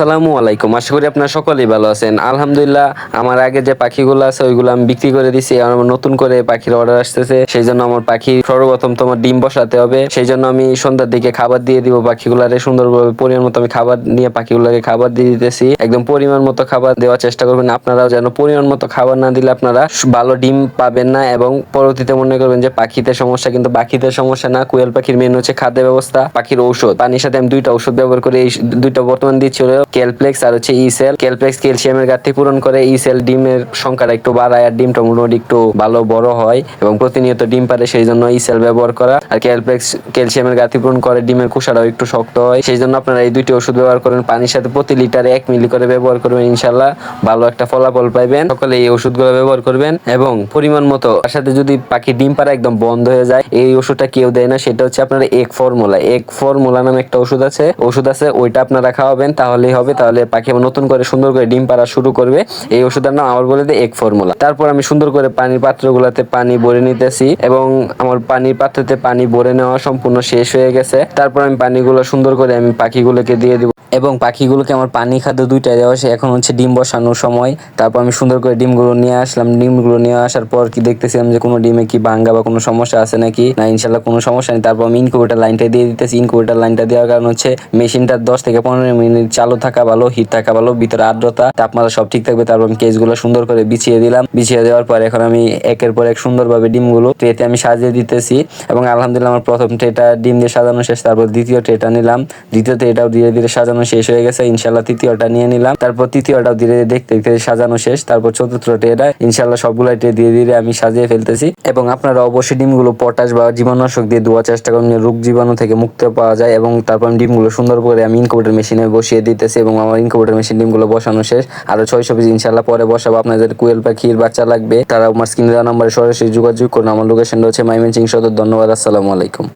আসসালামু আলাইকুম। আশা করি আপনারা সকলেই ভালো আছেন। আলহামদুলিল্লাহ, আমার আগে যে পাখিগুলো আছে, ওইগুলো আমি বিক্রি করে দিছি। আর আমার নতুন করে পাখির অর্ডার আসতেছে। সেই জন্য আমার পাখি সর্বপ্রথম তোমার ডিম বসাতে হবে। সেই জন্য আমি সন্ধ্যার দিকে খাবার দিয়ে দিব পাখিগুলারে। সুন্দরভাবে পরিমাণ মতো আমি খাবার নিয়ে পাখিগুলোকে খাবার দিয়ে দিতেছি। একদম পরিমাণ মতো খাবার দেওয়ার চেষ্টা করবেন। আপনারাও যেন পরিমাণ মতো খাবার না দিলে আপনারা ভালো ডিম পাবেন না এবং পরবর্তীতে মনে করবেন যে পাখিতে সমস্যা, কিন্তু পাখিতে সমস্যা না। কোয়েল পাখির মেন হচ্ছে খাদ্য ব্যবস্থা, পাখির ঔষধ। পানির সাথে আমি দুইটা ঔষধ ব্যবহার করে এই দুইটা বর্তমান দিচ্ছি ক্যালপ্লেক্স আর হচ্ছে ইসেল ক্যালপ্লেক্স ক্যালসিয়ামের ঘাটতি পূরণ করে ইসেল ডিমের সংখ্যাটা একটু বাড়ায় আর ডিমটা মোটামুটি একটু ভালো, বড় হয় এবং প্রতিনিয়ত ডিম পারে সেই জন্য ইসেল ব্যবহার করা। আর ক্যালপ্লেক্স ক্যালসিয়ামের ঘাটতি পূরণ করে ডিমের কুসাটাও একটু শক্ত হয়। সেই জন্য আপনারা এই দুইটি ওষুধ ব্যবহার করেন। পানির সাথে প্রতি লিটারে এক মিলি করে ব্যবহার করবেন ইনশাল্লাহ ভালো একটা ফলাফল পাইবেন। সকলে এই ওষুধগুলো ব্যবহার করবেন এবং পরিমাণ মতো তার সাথে যদি পাখি ডিম পাড়া একদম বন্ধ হয়ে যায়, এই ওষুধটা কেউ দেয় না। সেটা হচ্ছে আপনার এক ফর্মুলা। এক ফর্মুলা নামে একটা ওষুধ আছে। ওষুধ আছে, ওইটা আপনারা খাওয়াবেন। তাহলেই হবে, তাহলে পাখি আবার নতুন করে সুন্দর করে ডিম পাড়া শুরু করবে। এই ওষুধের নাম আমার বলে দেয় এক ফর্মুলা। তারপর আমি সুন্দর করে পানির পাত্রগুলোতে পানি ভরে নিতেছি এবং আমার পানির পাত্রতে পানি ভরে নেওয়া সম্পূর্ণ শেষ হয়ে গেছে। তারপর আমি পানিগুলো সুন্দর করে আমি পাখিগুলোকে দিয়ে দিব। এবং পাখিগুলোকে আমার পানি খাদ্য দুইটাই দেওয়া হয়েছে। এখন হচ্ছে ডিম বসানোর সময়। তারপর আমি সুন্দর করে ডিমগুলো নিয়ে আসলাম। ডিমগুলো নিয়ে আসার পর কি দেখতেছিলাম যে কোনো ডিমে কি ভাঙ্গা বা কোনো সমস্যা আছে নাকি? না ইনশাল্লাহ কোনো সমস্যা নেই। তারপর আমি ইনকিউবেটার লাইনটা দিয়ে দিতেছি। ইনকিউবেটার লাইনটা দেওয়ার কারণ হচ্ছে মেশিনটা দশ থেকে পনেরো মিনিট চালু থাকা ভালো হিট থাকা ভালো, ভিতরে আর্দ্রতা, তাপমাত্রা সব ঠিক থাকবে। তারপর আমি কেসগুলো সুন্দর করে বিছিয়ে দিলাম। বিছিয়ে দেওয়ার পর এখন আমি একের পর এক সুন্দরভাবে ডিমগুলো ট্রেতে আমি সাজিয়ে দিতেছি। এবং আলহামদুলিল্লাহ আমার প্রথম ট্রেটা ডিম দিয়ে সাজানো শেষ। তারপর দ্বিতীয় ট্রেটা নিলাম। দ্বিতীয় ট্রেটাও ধীরে ধীরে সাজানো শেষ হয়ে গেছে, ইনশাল্লাহ তৃতীয়টা নিয়ে নিলাম। তারপর তৃতীয়টাও ধীরে ধীরে দেখতে দেখতে সাজানো শেষ, তারপর চতুর্থ ট্রেটা ইনশাল্লাহ সবগুলো ট্রে ধীরে ধীরে আমি সাজিয়ে ফেলতেছি। এবং আপনারা অবশ্যই ডিমগুলো পটাশ বা জীবাণুনাশক দিয়ে ধোয়ার চেষ্টা করুন রোগ জীবাণু থেকে মুক্ত পাওয়া যায়। এবং তারপর আমি ডিমগুলো সুন্দর করে আমি ইনকুবেটার মেশিনে বসিয়ে দিতেছি এবং আমার ইনকুবেটার মেশিন ডিমগুলো বসানো শেষ। আরও ছয়শো পিস ইনশাল্লাহ পরে বসাবো। আপনাদের কুয়েল পাখির বাচ্চা লাগবে, তারা আমার স্ক্রিনে দেওয়া নাম্বারে সরাসরি যোগাযোগ করুন। আমার লোকেশন হচ্ছে মাইমেন সিং সদর। ধন্যবাদ, আসসালামু আলাইকুম।